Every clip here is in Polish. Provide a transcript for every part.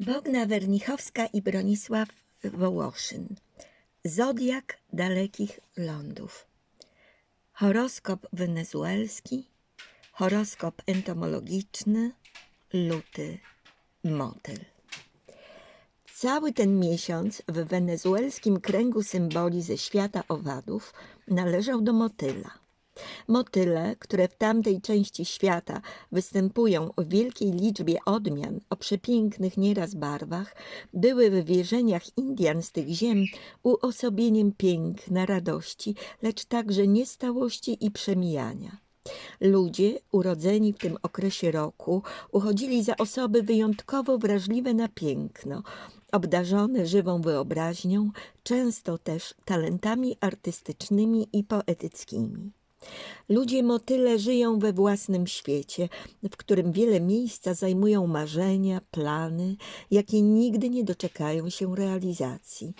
Bogna Wernichowska i Bronisław Wołoszyn. Zodiak dalekich lądów. Horoskop wenezuelski, horoskop entomologiczny, luty, motyl. Cały ten miesiąc w wenezuelskim kręgu symboli ze świata owadów należał do motyla. Motyle, które w tamtej części świata występują w wielkiej liczbie odmian o przepięknych nieraz barwach, były w wierzeniach Indian z tych ziem uosobieniem piękna, radości, lecz także niestałości i przemijania. Ludzie urodzeni w tym okresie roku uchodzili za osoby wyjątkowo wrażliwe na piękno, obdarzone żywą wyobraźnią, często też talentami artystycznymi i poetyckimi. Ludzie motyle żyją we własnym świecie, w którym wiele miejsca zajmują marzenia, plany, jakie nigdy nie doczekają się realizacji.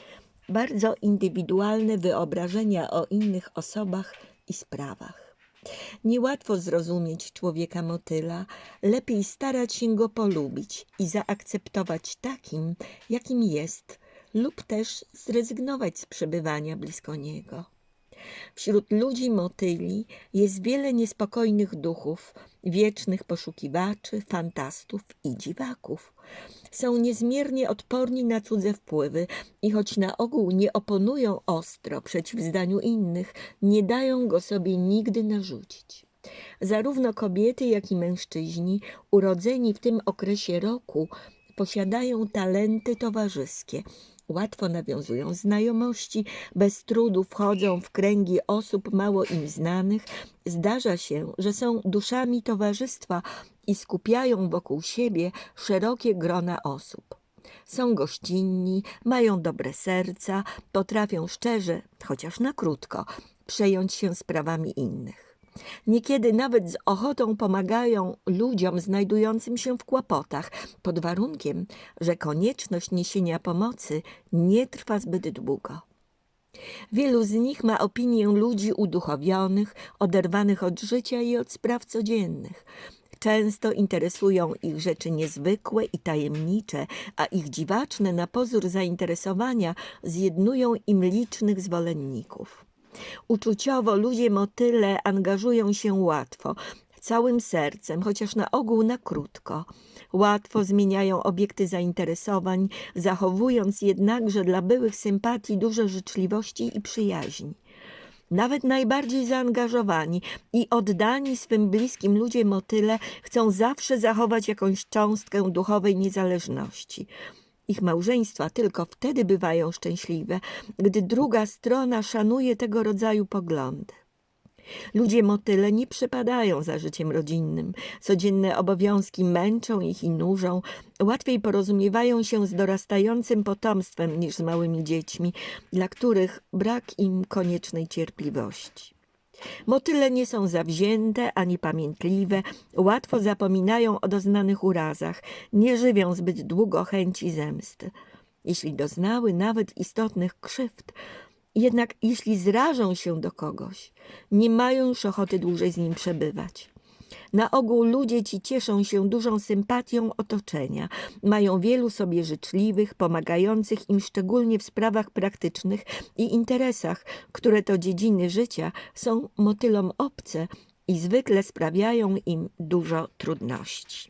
Bardzo indywidualne wyobrażenia o innych osobach i sprawach. Niełatwo zrozumieć człowieka motyla, lepiej starać się go polubić i zaakceptować takim, jakim jest, lub też zrezygnować z przebywania blisko niego. Wśród ludzi motyli jest wiele niespokojnych duchów, wiecznych poszukiwaczy, fantastów i dziwaków. Są niezmiernie odporni na cudze wpływy i choć na ogół nie oponują ostro przeciw zdaniu innych, nie dają go sobie nigdy narzucić. Zarówno kobiety, jak i mężczyźni urodzeni w tym okresie roku posiadają talenty towarzyskie, łatwo nawiązują znajomości, bez trudu wchodzą w kręgi osób mało im znanych. Zdarza się, że są duszami towarzystwa i skupiają wokół siebie szerokie grona osób. Są gościnni, mają dobre serca, potrafią szczerze, chociaż na krótko, przejąć się sprawami innych. Niekiedy nawet z ochotą pomagają ludziom znajdującym się w kłopotach, pod warunkiem, że konieczność niesienia pomocy nie trwa zbyt długo. Wielu z nich ma opinię ludzi uduchowionych, oderwanych od życia i od spraw codziennych. Często interesują ich rzeczy niezwykłe i tajemnicze, a ich dziwaczne na pozór zainteresowania zjednują im licznych zwolenników. Uczuciowo ludzie motyle angażują się łatwo, całym sercem, chociaż na ogół na krótko. Łatwo zmieniają obiekty zainteresowań, zachowując jednakże dla byłych sympatii dużo życzliwości i przyjaźni. Nawet najbardziej zaangażowani i oddani swym bliskim ludzie motyle chcą zawsze zachować jakąś cząstkę duchowej niezależności. Ich małżeństwa tylko wtedy bywają szczęśliwe, gdy druga strona szanuje tego rodzaju poglądy. Ludzie motyle nie przepadają za życiem rodzinnym. Codzienne obowiązki męczą ich i nużą. Łatwiej porozumiewają się z dorastającym potomstwem niż z małymi dziećmi, dla których brak im koniecznej cierpliwości. Motyle nie są zawzięte ani pamiętliwe, łatwo zapominają o doznanych urazach, nie żywią zbyt długo chęci zemsty. Jeśli doznały nawet istotnych krzywd, jednak jeśli zrażą się do kogoś, nie mają już ochoty dłużej z nim przebywać. Na ogół ludzie ci cieszą się dużą sympatią otoczenia, mają wielu sobie życzliwych, pomagających im szczególnie w sprawach praktycznych i interesach, które to dziedziny życia są motylom obce i zwykle sprawiają im dużo trudności.